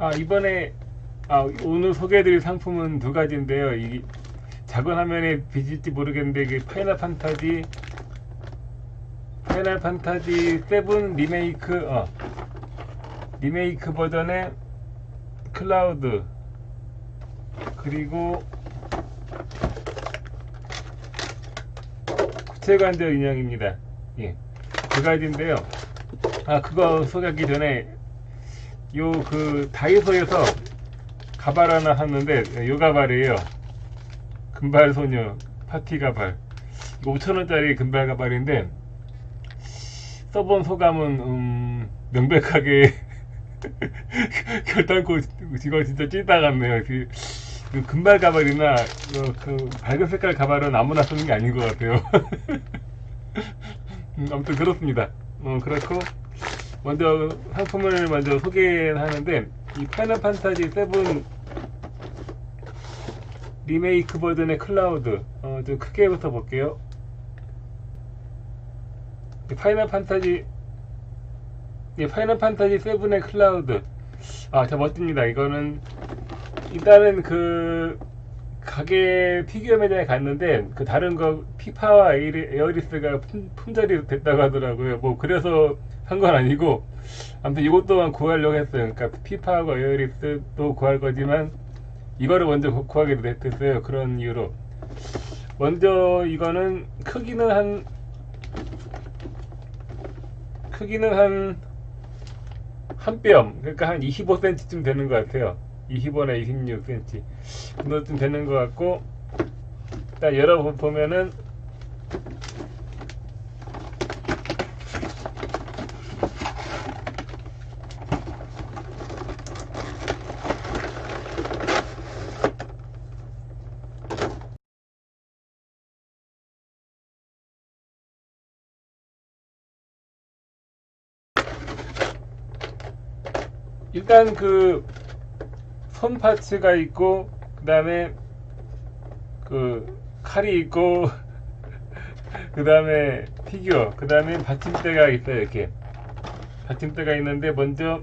아 이번에 아 오늘 소개해드릴 상품은 두 가지인데요. 이 작은 화면에 비질지 모르겠는데 이게 파이널 판타지 파이널 판타지 7 리메이크 어 리메이크 버전의 클라우드 그리고 구체관절 인형입니다. 예, 두 가지인데요. 아 그거 소개하기 전에 요 그 다이소에서 가발 하나 샀는데 요 가발이에요. 금발 소녀 파티 가발. 이거 5천원짜리 금발 가발인데 써본 소감은 음, 명백하게 결단코 이거 진짜 찐따 같네요. 그, 그 금발 가발이나 그, 그 밝은 색깔 가발은 아무나 쓰는 게 아닌 것 같아요. 음, 아무튼 그렇습니다. 어, 그렇고 먼저 상품을 먼저 소개하는데 이 파이널 판타지 7 리메이크 버전의 클라우드 어, 좀 크게부터 볼게요. 이 파이널 판타지 이 파이널 판타지 7의 클라우드 아, 저 멋집니다. 이거는 일단은 그 가게 피규어 매장에 갔는데 그 다른 거 피파와 에어리스가 품, 품절이 됐다고 하더라고요. 뭐 그래서 한 건 아니고 아무튼 이것 또한 구하려고 했어요. 그러니까 피파하고 에어리스도 구할 거지만 이거를 먼저 구- 구하게 됐- 됐어요. 그런 이유로 먼저 이거는 크기는 한 크기는 한 한 뼘 그러니까 한 25cm쯤 되는 것 같아요 25나 26cm 그 정도쯤 되는 것 같고 딱 열어보면은 일단 그손 파츠가 있고 그 다음에 그 칼이 있고 그 다음에 피규어 그 다음에 받침대가 있어요 이렇게. 받침대가 있는데 먼저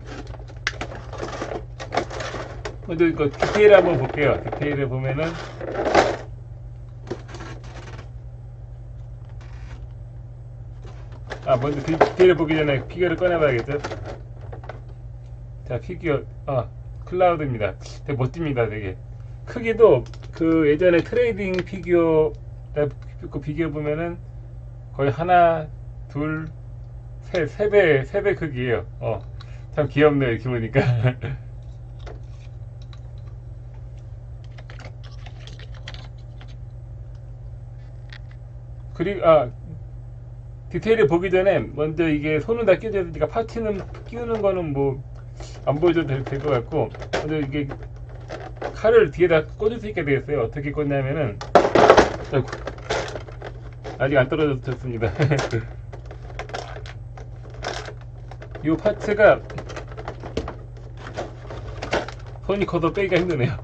먼저 이거 디테일 한번 볼게요. 디테일을 보면은 아 먼저 디- 디테일을 보기 전에 피규어를 꺼내봐야겠죠 자 피규어 아 클라우드입니다. 되게 멋집니다 되게. 크기도 그 예전에 트레이딩 피규어 그 비교해 보면은 거의 하나 둘셋세 배 크기예요. 어참 귀엽네요 이렇게 보니까. 그리고 아 디테일을 보기 전에 먼저 이게 손은 다 끼워져 있으니까 파츠는 끼우는 거는 뭐 안 보여줘도 될 것 같고 먼저 이게 칼을 뒤에다 꽂을 수 있게 되겠어요. 어떻게 꽂냐면은 아직 안 떨어졌습니다. 이 파츠가 손이 커서 빼기가 힘드네요.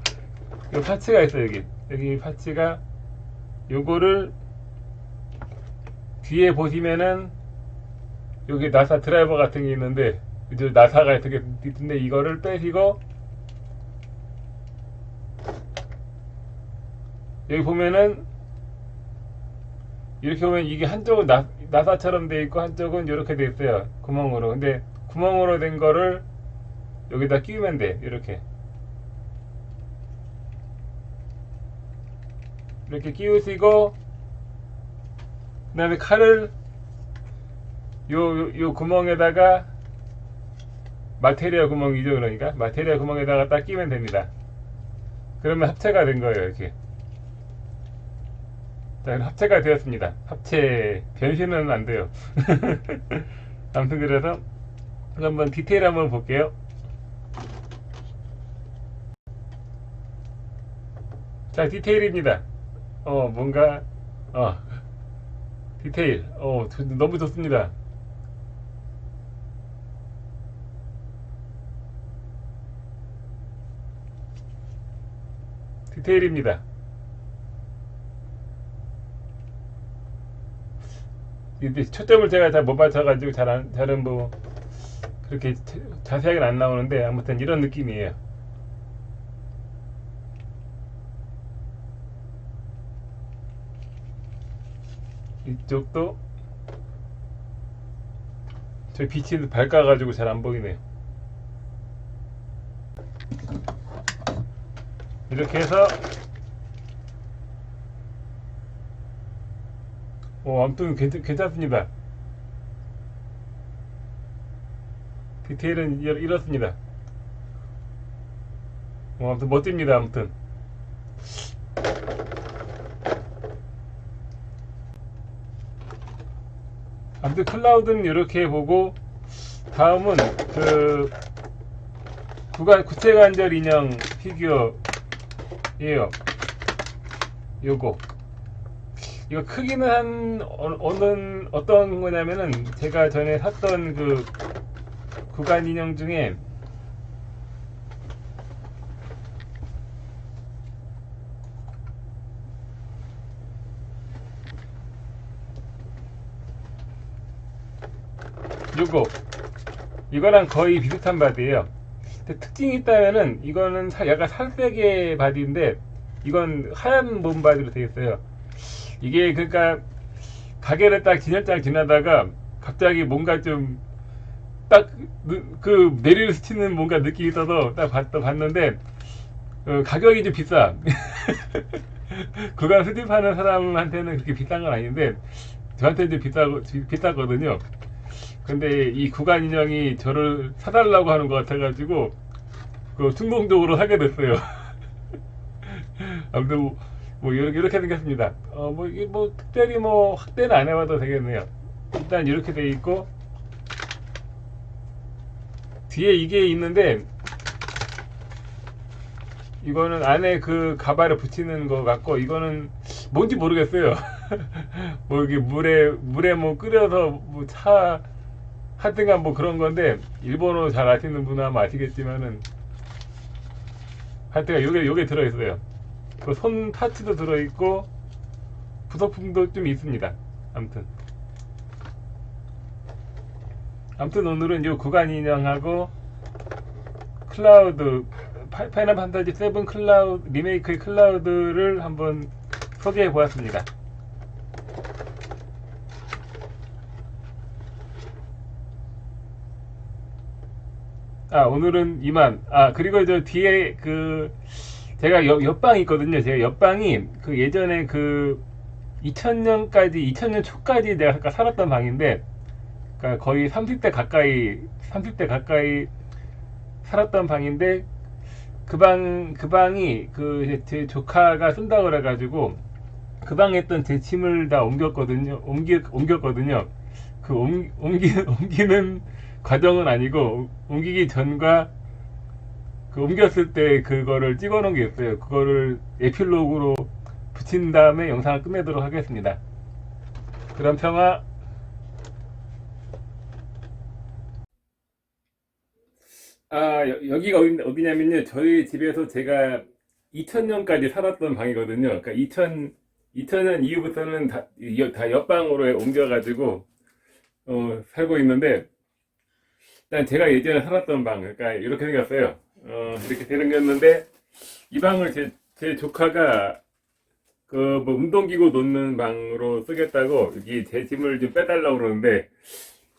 이 파츠가 있어요 여기. 여기 파츠가 요거를 뒤에 보시면은 여기 나사 드라이버 같은 게 있는데 이제 나사가 되게 있는데 이거를 빼시고 여기 보면은 이렇게 보면 이게 한쪽은 나, 나사처럼 돼 있고 한쪽은 이렇게 돼 있어요 구멍으로. 근데 구멍으로 된 거를 여기다 끼우면 돼 이렇게. 이렇게 끼우시고 그 다음에 칼을 요, 요, 요 구멍에다가 마테리아 구멍이죠 그러니까? 마테리아 구멍에다가 딱 끼면 됩니다. 그러면 합체가 된 거예요 이렇게. 자 합체가 되었습니다. 합체 변신은 안 돼요. 아무튼 그래서 한번 디테일 한번 볼게요. 자 디테일입니다. 어 뭔가 어 디테일. 어 저- 너무 좋습니다 디테일입니다 이제 초점을 제가 잘 못 맞춰가지고 잘 안 잘은 뭐 그렇게 자- 자세하게는 안 나오는데 아무튼 이런 느낌이에요. 이쪽도 저 빛이 밝아가지고 잘 안 보이네요. 이렇게 해서 어, 아무튼 괜찮, 괜찮습니다. 디테일은 이렇- 이렇습니다. 어, 아무튼 멋집니다. 아무튼 아무튼 클라우드는 이렇게 보고 다음은 그 구간 구체 관절 인형 피규어 예요. 요거 이거 크기는 한 어, 어느 어떤 거냐면은 제가 전에 샀던 그 구간 인형 중에 요거 이거랑 거의 비슷한 바디예요. 근데 특징이 있다면은 이거는 사- 약간 살색의 바디인데 이건 하얀 몸 바디로 되어 있어요. 이게 그러니까 가게를 딱 진열장 지나다가 갑자기 뭔가 좀 딱 그 내리를 스치는 뭔가 느낌이 있어서 딱 봤, 봤는데 어, 가격이 좀 비싸. 그간 수집하는 사람한테는 그렇게 비싼 건 아닌데 저한테는 좀 비싸고 비쌌거든요. 근데 이 구간 인형이 저를 사달라고 하는 것 같아가지고 그 충동적으로 하게 됐어요. 아무튼 뭐, 뭐 이렇게 이렇게 생겼습니다. 어뭐 이게 뭐 특별히 뭐 확대는 안 해봐도 되겠네요. 일단 이렇게 돼 있고 뒤에 이게 있는데 이거는 안에 그 가발을 붙이는 거 같고 이거는 뭔지 모르겠어요. 뭐 이게 물에 물에 뭐 끓여서 뭐 차 하여튼간 뭐 그런 건데 일본어 잘 아시는 분은 아마 아시겠지만은 하여튼간 요게 요게 들어 있어요. 그 손 파츠도 들어 있고 부속품도 좀 있습니다. 아무튼 아무튼 오늘은 요 구간 인형하고 클라우드 파- 파이널 판타지 7 클라우드 리메이크의 클라우드를 한번 소개해 보았습니다. 아 오늘은 이만. 아 그리고 저 뒤에 그 제가 옆, 옆방이 있거든요. 제가 옆방이 그 예전에 그 2000년까지 2000년 초까지 내가 살았던 방인데 그러니까 거의 30대 가까이 30대 가까이 살았던 방인데 그 방 그 방이 그 이제 제 조카가 쓴다고 그래가지고 그 방에 있던 제 짐을 다 옮겼거든요. 옮기 옮겼거든요. 그 옮, 옮기, 옮기는 과정은 아니고 옮기기 전과 그 옮겼을 때 그거를 찍어 놓은 게 있어요. 그거를 에필로그로 붙인 다음에 영상을 끝내도록 하겠습니다. 그럼 평화. 아, 여, 기가 어디, 어디냐면요. 저희 집에서 제가 2000년까지 살았던 방이거든요. 그러니까 2000, 2000년 이후부터는 다, 이- 다 옆방으로 옮겨가지고, 어, 살고 있는데, 일단 제가 예전에 살았던 방, 그러니까 이렇게 생겼어요. 어, 이렇게 생겼는데, 이 방을 제, 제 조카가 그 뭐 운동기구 놓는 방으로 쓰겠다고 여기 제 짐을 좀 빼달라고 그러는데,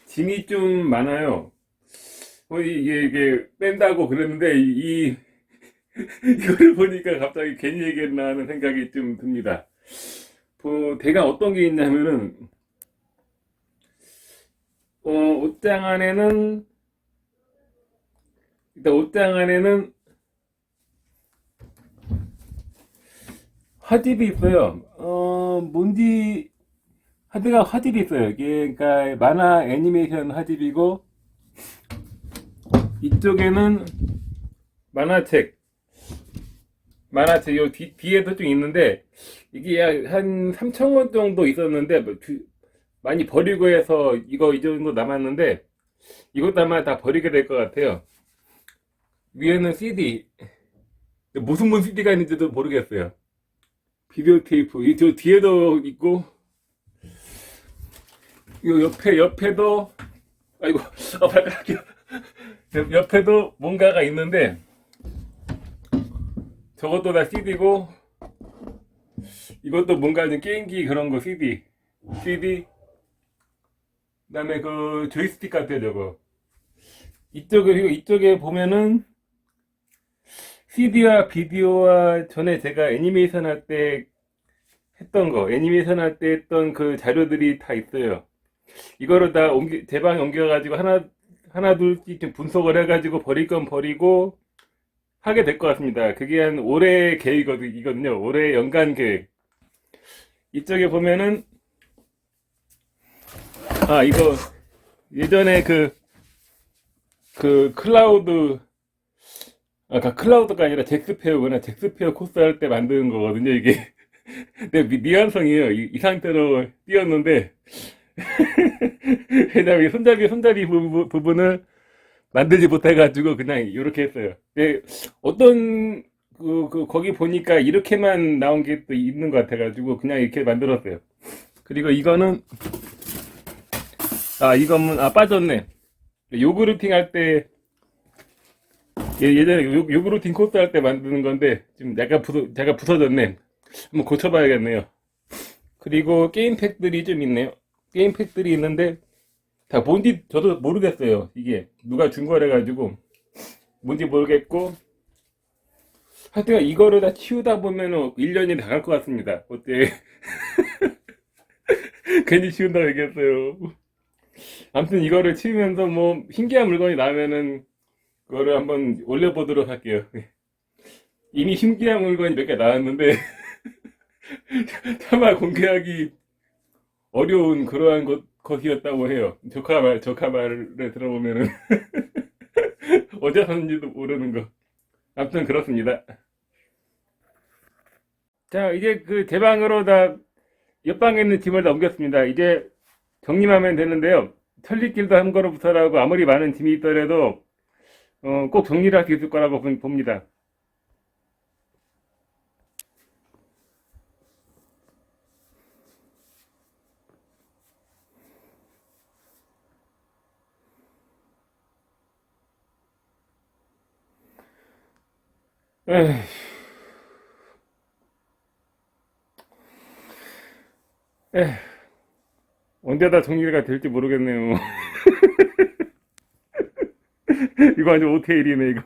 짐이 좀 많아요. 어, 이게, 이게 뺀다고 그랬는데, 이, 이- 이거를 보니까 갑자기 괜히 얘기했나 하는 생각이 좀 듭니다. 그, 대강 어떤 게 있냐면은, 어, 옷장 안에는 일단 옷장 안에는 화집이 있어요. 어, 뭔지 하드가 화집이 있어요. 이게 그러니까 만화 애니메이션 화집이고 이쪽에는 만화책 만화책 요 뒤, 뒤에도 좀 있는데 이게 약한 3,000원 정도 있었는데 뭐 주- 많이 버리고 해서 이거 이 정도 남았는데 이것도 아마 다 버리게 될 것 같아요. 위에는 CD. 무슨 무슨 CD가 있는지도 모르겠어요. 비디오 테이프. 이 저 뒤에도 있고 이 옆에 옆에도 아이고 아 발가락이 옆- 옆에도 뭔가가 있는데 저것도 다 CD고 이것도 뭔가 좀 게임기 그런 거 CD. CD. 그 다음에 그 조이스틱 같아 저거. 이쪽에 이쪽에 보면은 CD와 비디오와 전에 제가 애니메이션 할 때 했던 거 애니메이션 할 때 했던 그 자료들이 다 있어요 이거를 다 옮기, 제 방에 옮겨가지고 하나 하나 둘씩 좀 분석을 해가지고 버릴 건 버리고 하게 될 것 같습니다. 그게 한 올해 계획이거든요. 올해 연간 계획. 이쪽에 보면은 아 이거 예전에 그 그 클라우드 아까 클라우드가 아니라 잭스페어구나 잭스페어 코스 할 때 만드는 거거든요 이게 내 미- 미완성이에요 이, 이 상태로 띄었는데 왜냐면 이 손잡이 손잡이 부분, 부분을 만들지 못해가지고 그냥 이렇게 했어요. 근데 어떤 그, 그 거기 보니까 이렇게만 나온 게 또 있는 것 같아가지고 그냥 이렇게 만들었어요. 그리고 이거는 아 이거는 아 빠졌네. 요구르팅 할 때 예- 예전에 요, 요구르팅 코스 할 때 만드는 건데 지금 약간 부서 제가 부서졌네. 한번 고쳐봐야겠네요. 그리고 게임팩들이 좀 있네요. 게임팩들이 있는데 다 뭔지 저도 모르겠어요. 이게 누가 준 거래 가지고 뭔지 모르겠고 하여튼 이거를 다 치우다 보면은 1년이 나갈 것 같습니다. 어때? 괜히 치운다고 얘기했어요. 아무튼 이거를 치우면서 뭐 신기한 물건이 나면은 그거를 한번 올려보도록 할게요. 이미 신기한 물건이 몇 개 나왔는데 차마 공개하기 어려운 그러한 것, 것이었다고 해요. 조카 말, 조카 말을 들어보면은 어디서 샀는지도 모르는 거. 아무튼 그렇습니다. 자, 이제 그 제 방으로 다 옆방에 있는 짐을 다 옮겼습니다. 이제 정리하면 되는데요. 천리길도 한 걸음부터라고 아무리 많은 짐이 있더라도 어, 꼭 정리를 할 수 있을 거라고 보- 봅니다. 에휴. 에휴. 언제 다 정리가 될지 모르겠네요. 이거 완전 오테일이네, 이거.